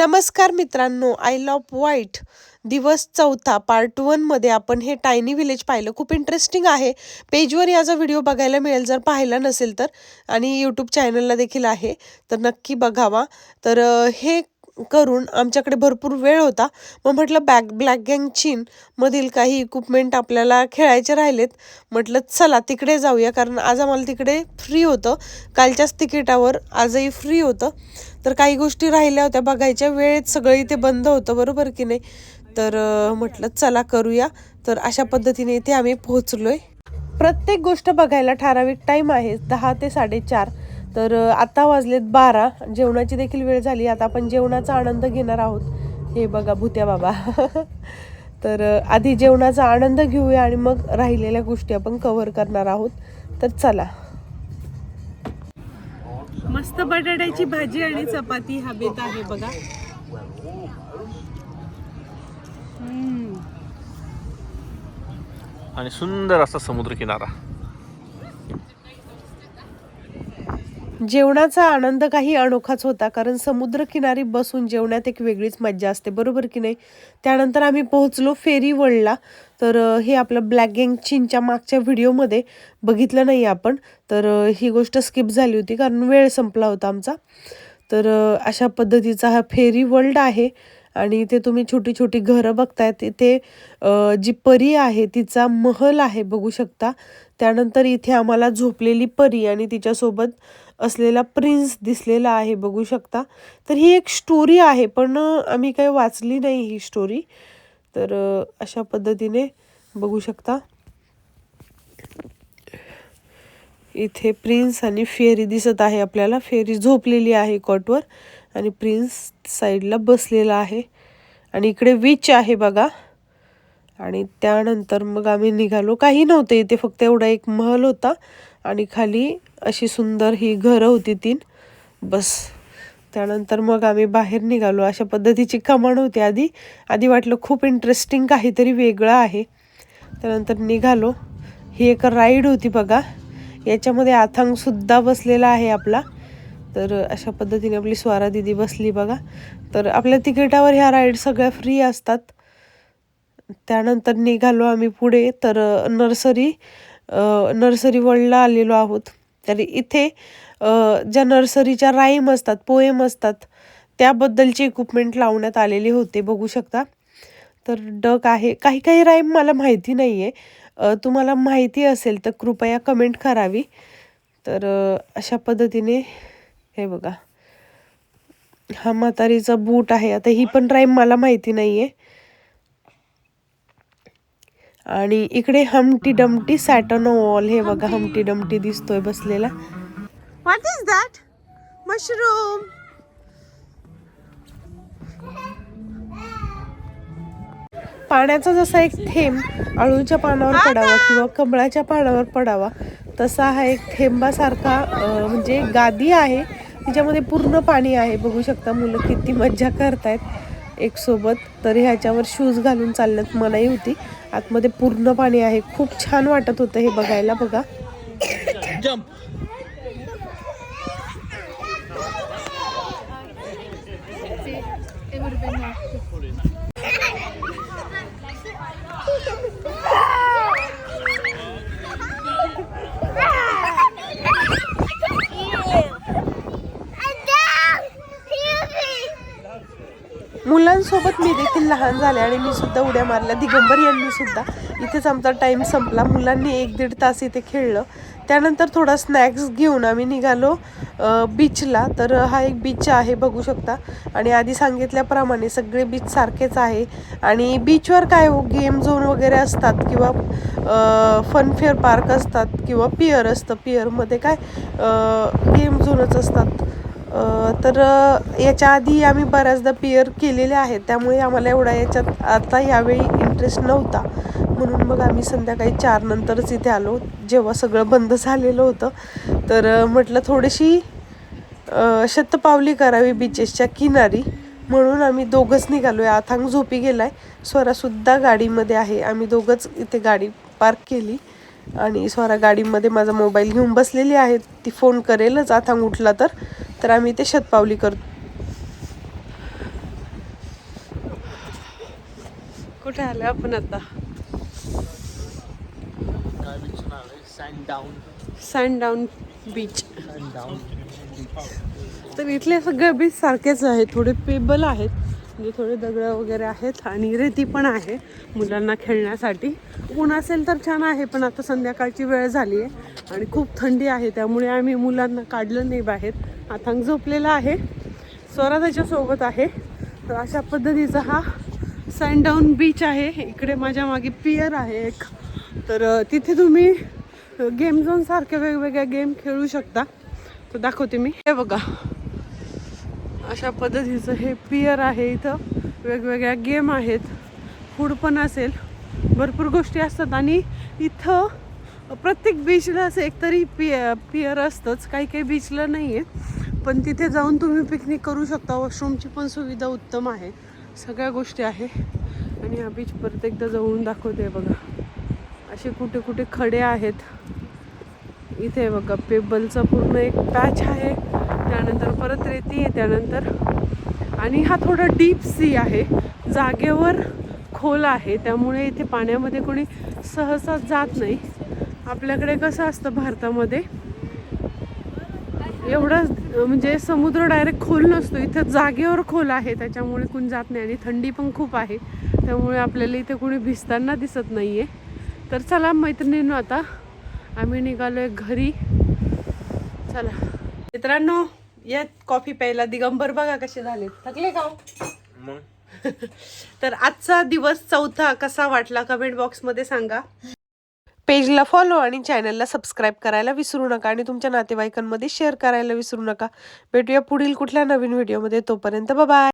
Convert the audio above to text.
नमस्कार मित्रांनो I lop white दिवस चौथा पार्ट वनमध्ये आपण हे टायनी विलेज पाहिलं. खूप इंटरेस्टिंग आहे. पेजवर याचा व्हिडिओ बघायला मिळेल जर पाहिला नसेल तर. आणि यूट्यूब चॅनलला देखील आहे. तर नक्की बघावा. तर हे करून आमच्याकडे भरपूर वेळ होता. मग म्हटलं बॅक ब्लॅक गँग चीन मधील काही इक्विपमेंट आपल्याला खेळायचे राहिलेत. म्हटलं चला तिकडे जाऊया कारण आज आम्हाला तिकडे फ्री होतं. कालच्याच तिकिटावर आजही फ्री होतं. तर काही गोष्टी राहिल्या होत्या. बघायच्या वेळेत सगळं इथे बंद होतं बरोबर की नाही? तर म्हटलं चला करूया. तर अशा पद्धतीने इथे आम्ही पोहोचलो आहे प्रत्येक गोष्ट बघायला ठराविक टाईम आहे दहा ते साडेचार. तर आता वाजलेत बारा. जेवणाची देखील वेळ झाली. आता आपण जेवणाचा आनंद घेणार आहोत. हे बघा भूत्या बाबा. तर आधी जेवणाचा आनंद घेऊया आणि मग राहिलेल्या गोष्टी आपण कव्हर करणार आहोत. तर चला. मस्त बटाट्याची भाजी आणि चपाती हा बेत आहे बघा. आणि सुंदर असा समुद्र किनारा. जेवणाचा आनंद काही अनोखाच होता कारण समुद्रकिनारी बसून जेवण्यात एक वेगळीच मज्जा असते बरोबर की नाही? त्यानंतर आम्ही पोहोचलो फेरी वळला. तर हे आपलं ब्लॅक गँग चीनच्या मागच्या व्हिडिओमध्ये बघितलं नाही आपण तर ही गोष्ट स्किप झाली होती कारण वेळ संपला होता आमचा. तर अशा पद्धतीचा हा फेरी वर्ल्ड आहे. आणि इथे तुम्ही छोटी छोटी घरं बघताय तिथे जी परी आहे तिचा महल आहे बघू शकता. त्यानंतर इथे आम्हाला झोपलेली परी आणि तिच्यासोबत असलेला प्रिन्स दिसलेला आहे बघू शकता. तर ही एक स्टोरी आहे पण आम्ही काही वाचली नाही ही स्टोरी. तर अशा पद्धतीने बघू शकता. इथे प्रिन्स आणि फेरी दिसत आहे आपल्याला. फेरी झोपलेली आहे कॉटवर आणि प्रिन्स साईडला बसलेला आहे. आणि इकडे विच आहे बघा. आणि त्यानंतर मग आम्ही निघालो. काही नव्हतं इथे फक्त एवढा एक महल होता. आणि खाली अशी सुंदर ही घरं होती तीन. बस. त्यानंतर मग आम्ही बाहेर निघालो. अशा पद्धतीची कमाण होती आधी. आधी वाटलं खूप इंटरेस्टिंग काहीतरी वेगळं आहे. त्यानंतर निघालो. ही एक राईड होती बघा. याच्यामध्ये आथांगसुद्धा बसलेला आहे आपला. तर अशा पद्धतीने आपली स्वारा दिदी बसली बघा. तर आपल्या तिकिटावर ह्या राईड सगळ्या फ्री असतात. त्यानंतर निघालो आम्ही पुढे. तर नर्सरी नर्सरी वर्ल्डला आलेलो आहोत. तर इथे ज्या नर्सरीच्या राईम असतात पोएम असतात त्याबद्दलचे इक्विपमेंट लावण्यात आलेले होते. बघू शकता. तर डक आहे. काही काही राईम मला माहिती नाही आहे तुम्हाला माहिती असेल तर कृपया कमेंट करावी. तर अशा पद्धतीने हे बघा. हा म्हातारीचा बूट आहे. आता ही पण राईम मला माहिती नाही आहे आणि इकडे हमटी डमटी सॅटन वॉल हे बघा. हमटी डमटी दिसतोय बसलेला. व्हॉट इज दॅट मशरूम पाण्याचा जसा एक थेंब अळूच्या पानावर पडावा किंवा कमळाच्या पानावर पडावा तसा हा एक थेंबासारखा म्हणजे गादी आहे तिच्यामध्ये पूर्ण पाणी आहे बघू शकता मुलं किती मज्जा करतायत एक सोबत तर ह्याच्यावर शूज घालून चालण्यात मनाई होती आतमध्ये पूर्ण पाणी आहे खूप छान वाटत होतं हे बघायला बघा मुलांसोबत मी देखील लहान झाले आणि मी सुद्धा उड्या मारल्या. दिगंबर यांनी सुद्धा. इथेच आमचा टाईम संपला. मुलांनी एक दीड तास इथे खेळलं. त्यानंतर थोडा स्नॅक्स घेऊन आम्ही निघालो बीचला तर हा एक बीच आहे बघू शकता. आणि आधी सांगितल्याप्रमाणे सगळे बीच सारखेच आहे. आणि बीचवर काय हो गेम झोन वगैरे असतात किंवा फनफेअर पार्क असतात किंवा पियर असतं. पियरमध्ये काय गेम झोनच असतात. तर याच्या आधी आम्ही बऱ्याचदा पियर केलेले आहेत. त्यामुळे आम्हाला एवढा याच्यात आता यावेळी इंटरेस्ट नव्हता. म्हणून मग आम्ही संध्याकाळी चार नंतरच इथे आलो. जेव्हा सगळं बंद झालेलं होतं. तर म्हटलं थोडीशी शतपावली करावी बीचेसच्या किनारी. म्हणून आम्ही दोघंच निघालो आहे आथांग झोपी गेला आहे स्वरासुद्धा गाडीमध्ये आहे. आम्ही दोघंच इथे गाडी पार्क केली. आणि स्वरा गाडीमध्ये माझा मोबाईल घेऊन बसलेली आहे ती फोन करेलच. आथांग उठला तर. तर आम्ही ते शतपावली करतो कुठे आलं आपण आता? सँड डाऊन बीच तर इथले सगळे बीच सारखेच आहेत थोडे पेबल आहेत. म्हणजे थोडे दगड वगैरे आहेत आणि रेती पण आहे मुलांना खेळण्यासाठी. ऊन असेल तर छान आहे पण आता संध्याकाळची वेळ झाली आहे आणि खूप थंडी आहे त्यामुळे आम्ही मुलांना काढलं नाही बाहेर. आथांग झोपलेला आहे. स्वरा त्याच्यासोबत आहे. तर अशा पद्धतीचा हा सँडाऊन बीच आहे. इकडे माझ्या मागे पियर आहे एक. तर तिथे तुम्ही गेम झोनसारखे वेगवेगळ्या गेम खेळू शकता. तर दाखवते मी. हे बघा. अशा पद्धतीचं हे पियर आहे इथं. वेगवेगळ्या गेम आहेत. फूड पण असेल. भरपूर गोष्टी असतात आणि इथं प्रत्येक बीचला असं एकतरी पिय पियर असतंच. काही काही बीचला नाही आहे पण तिथे जाऊन तुम्ही पिकनिक करू शकता. वॉशरूमची पण सुविधा उत्तम आहे. सगळ्या गोष्टी आहे. आणि हा बीच परत एकदा जाऊन दाखवते बघा. असे कुठे कुठे खडे आहेत. इथे बघा पेबलचा पूर्ण एक पॅच आहे. त्यानंतर परत रेती आहे त्यानंतर. आणि हा थोडा डीप सी आहे. जागेवर खोल आहे. त्यामुळे इथे पाण्यामध्ये कोणी सहसा जात नाही. आपल्याकडे कसं असतं भारतामध्ये? एवढा म्हणजे समुद्र डायरेक्ट खोल नसतो. इथं जागेवर खोल आहे. त्याच्यामुळे कोणी जात नाही. आणि थंडी पण खूप आहे. त्यामुळे आपल्याला इथे कोणी भिजताना दिसत नाही आहे तर चला मैत्रिणींनो आता आम्ही निघालोय घरी. चला. मित्रांनो या कॉफी प्यायला दिगंबर बघा कसे झाले थकले का हो? मग? तर आजचा दिवस चौथा कसा वाटला कमेंट बॉक्समध्ये सांगा. पेजला फॉलो आणि चॅनलला सबस्क्राईब करायला विसरू नका आणि तुमच्या नातेवाईकांमध्ये शेअर करायला विसरू नका. भेटूया पुढील कुठल्या नवीन व्हिडिओमध्ये तोपर्यंत बाय